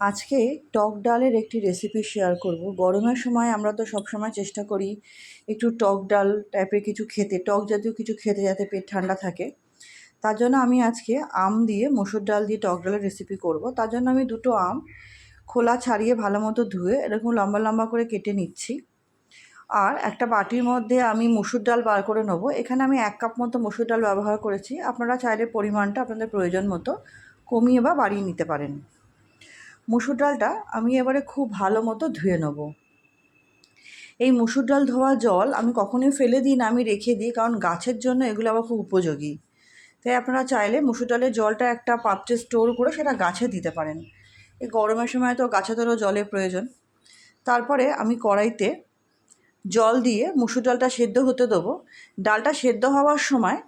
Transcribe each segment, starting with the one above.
আজকে টক ডালের একটি রেসিপি শেয়ার করব। গরমের সময় আমরা তো সব সময় চেষ্টা করি একটু টক ডাল টাইপের কিছু খেতে, টক জাতীয় কিছু খেতে যাতে পেট ঠান্ডা থাকে। তার জন্য আমি আজকে আম দিয়ে মসুর ডাল দিয়ে টক ডালের রেসিপি করব। তার জন্য আমি দুটো আম খোলা ছাড়িয়ে ভালো মতো ধুয়ে এরকম লম্বা লম্বা করে কেটে নিচ্ছি। আর একটা বাটির মধ্যে আমি মসুর ডাল বার করে নেব। এখানে আমি এক কাপ মতো মসুর ডাল ব্যবহার করেছি। আপনারা চাইলে পরিমাণটা আপনাদের প্রয়োজন মতো কমিয়ে বা বাড়িয়ে নিতে পারেন। মুসুর ডালটা আমি এবারে খুব ভালো মতো ধুয়ে নেব। এই মুসুর ডাল ধোয়া জল আমি কখনোই ফেলে দিই না, আমি রেখে দিই, কারণ গাছের জন্য এগুলো আবার খুব উপযোগী। তাই আপনারা চাইলে মুসুর ডালের জলটা একটা পাত্রে স্টোর করে সেটা গাছে দিতে পারেন। এই গরমের সময় তো গাছে গাছেদেরও জলের প্রয়োজন। তারপরে আমি কড়াইতে জল দিয়ে মুসুর ডালটা সেদ্ধ হতে দেবো। ডালটা সেদ্ধ হওয়ার সময়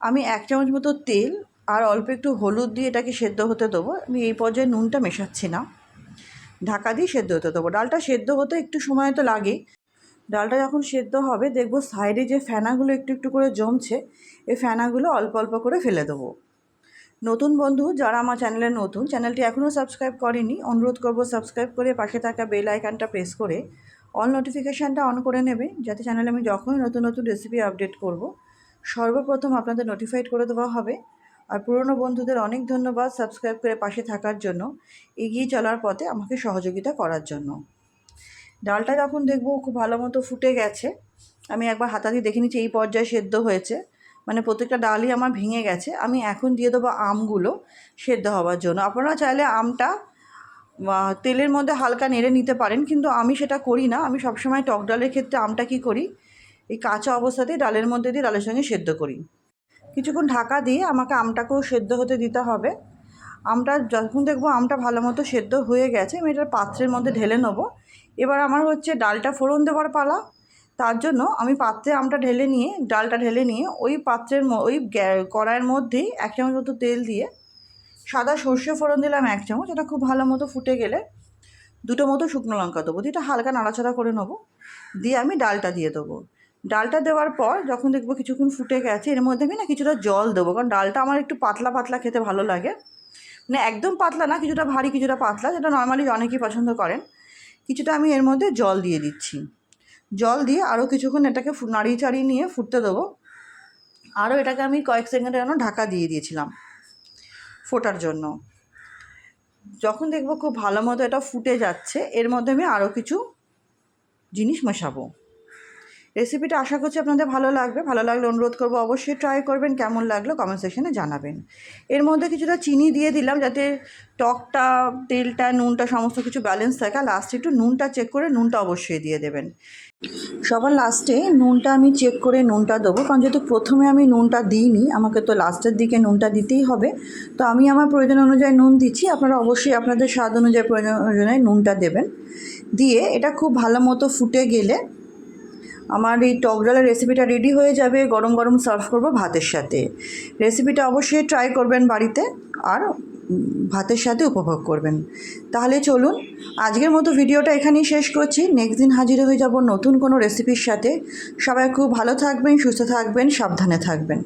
আমি এক চামচ মতো তেল আর অল্প একটু হলুদ দিয়ে এটাকে সেদ্ধ হতে দেবো। আমি এই পর্যায়ে নুনটা মেশাচ্ছি না। ঢাকা দিয়ে সেদ্ধ হতে দেবো। ডালটা সেদ্ধ হতে একটু সময় তো লাগেই ডালটা যখন সেদ্ধ হবে, দেখব সাইডে যে ফেনাগুলো একটু একটু করে জমছে, এই ফেনাগুলো অল্প অল্প করে ফেলে দেবো। নতুন বন্ধু যারা আমার চ্যানেলে নতুন, চ্যানেলটি এখনও সাবস্ক্রাইব করেনি, অনুরোধ করব সাবস্ক্রাইব করে পাশে থাকা বেল আইকনটা প্রেস করে অল নোটিফিকেশানটা অন করে নেবে, যাতে চ্যানেলে আমি যখনই নতুন নতুন রেসিপি আপডেট করব, সর্বপ্রথম আপনাদের নোটিফাইড করে দেওয়া হবে। আর পুরনো বন্ধুদের অনেক ধন্যবাদ সাবস্ক্রাইব করে পাশে থাকার জন্য, এগিয়ে চলার পথে আমাকে সহযোগিতা করার জন্য। ডালটা যখন দেখব খুব ভালো মতো ফুটে গেছে, আমি একবার হাতা দিয়ে দেখে নিচ্ছি, এই পর্যায়ে সেদ্ধ হয়েছে। মানে প্রত্যেকটা ডালই আমার ভেঙে গেছে, আমি এখন দিয়ে দেবো আমগুলো সেদ্ধ হওয়ার জন্য। আপনারা চাইলে আমটা তেলের মধ্যে হালকা নেড়ে নিতে পারেন, কিন্তু আমি সেটা করি না। আমি সবসময় টক ডালের ক্ষেত্রে আমটা কি করি? এই কাঁচা অবস্থাতেই ডালের মধ্যে দিয়ে ডালের সঙ্গে সেদ্ধ করি। কিছুক্ষণ ঢাকা দিয়ে আমাকে আমটাকেও সেদ্ধ হতে দিতে হবে। আমটা যখন দেখব আমটা ভালো মতো সেদ্ধ হয়ে গেছে, আমি এটার পাত্রের মধ্যে ঢেলে নেব। এবার আমার হচ্ছে ডালটা ফোড়ন দেওয়ার পালা। তার জন্য আমি পাত্রে আমটা ঢেলে নিয়ে, ডালটা ঢেলে নিয়ে ওই পাত্রের ওই কড়াইয়ের মধ্যেই এক চামচ মতো তেল দিয়ে সাদা সর্ষে ফোড়ন দিলাম এক চামচ, এটা খুব ভালো মতো ফুটে গেলে দুটো মতো শুকনো লঙ্কা দেবো। দিয়ে হালকা নাড়াচাড়া করে নেব। দিয়ে আমি ডালটা দিয়ে দেবো। ডালটা দেওয়ার পর যখন দেখব কিছুক্ষণ ফুটে গেছে, এর মধ্যে আমি না কিছুটা জল দেবো। কারণ ডালটা আমার একটু পাতলা পাতলা খেতে ভালো লাগে। মানে একদম পাতলা না, কিছুটা ভারী, কিছুটা পাতলা, যেটা নর্মালি অনেকেই পছন্দ করেন। কিছুটা আমি এর মধ্যে জল দিয়ে দিচ্ছি। জল দিয়ে আরও কিছুক্ষণ এটাকে নাড়িয়ে চাড়িয়ে নিয়ে ফুটতে দেবো। আরও এটাকে আমি কয়েক সেকেন্ডের জন্য ঢাকা দিয়ে দিয়েছিলাম ফোটার জন্য। যখন দেখব খুব ভালো মতো এটা ফুটে যাচ্ছে, এর মধ্যে আমি আরও কিছু জিনিস মেশাবো। রেসিপিটা আশা করছি আপনাদের ভালো লাগবে। ভালো লাগলে অনুরোধ করব অবশ্যই ট্রাই করবেন, কেমন লাগল কমেন্ট সেকশনে জানাবেন। এর মধ্যে কিছুটা চিনি দিয়ে দিলাম যাতে টকটা, তেলটা, নুনটা সমস্ত কিছু ব্যালেন্স থাকে। আর লাস্টে একটু নুনটা চেক করে নুনটা অবশ্যই দিয়ে দেবেন। সবার লাস্টে নুনটা আমি চেক করে নুনটা দেবো। কারণ যেহেতু প্রথমে আমি নুনটা দিইনি, আমাকে তো লাস্টের দিকে নুনটা দিতেই হবে। তো আমি আমার প্রয়োজন অনুযায়ী নুন দিচ্ছি। আপনারা অবশ্যই আপনাদের স্বাদ অনুযায়ী প্রয়োজন অনুযায়ী নুনটা দেবেন। দিয়ে এটা খুব ভালো মতো ফুটে গেলে আমার এই টক ডালের রেসিপিটা রেডি হয়ে যাবে, গরম গরম সার্ভ করব ভাতের সাথে। রেসিপিটা অবশ্যই ট্রাই করবেন বাড়িতে আর ভাতের সাথে উপভোগ করবেন। তাহলে চলুন, আজকের মতো ভিডিওটা এখানেই শেষ করছি। নেক্সট দিন হাজির হয়ে যাব নতুন কোনো রেসিপির সাথে। সবাই খুব ভালো থাকবেন, সুস্থ থাকবেন, সাবধানে থাকবেন।